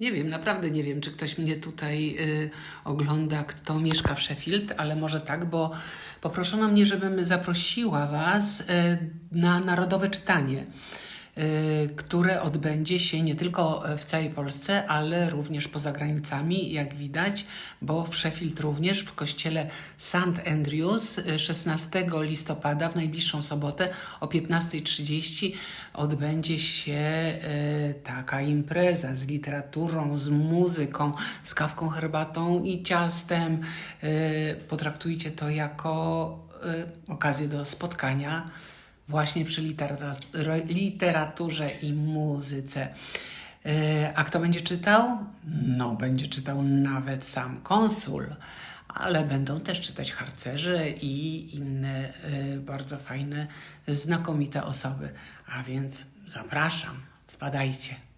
Nie wiem, naprawdę nie wiem, czy ktoś mnie tutaj y, ogląda, kto mieszka w Sheffield, ale może tak, bo poproszono mnie, żebym zaprosiła Was y, na narodowe czytanie, które odbędzie się nie tylko w całej Polsce, ale również poza granicami, jak widać, bo w Sheffield również w kościele St. Andrews y, 16 listopada w najbliższą sobotę o 15.30 odbędzie się y, taka impreza z literaturą, z muzyką, z kawką, herbatą i ciastem. Y, Potraktujcie to jako y, okazję do spotkania właśnie przy literaturze, i muzyce. E, A kto będzie czytał? No, będzie czytał nawet sam konsul, ale będą też czytać harcerze i inne e, bardzo fajne, znakomite osoby. A więc zapraszam, wpadajcie.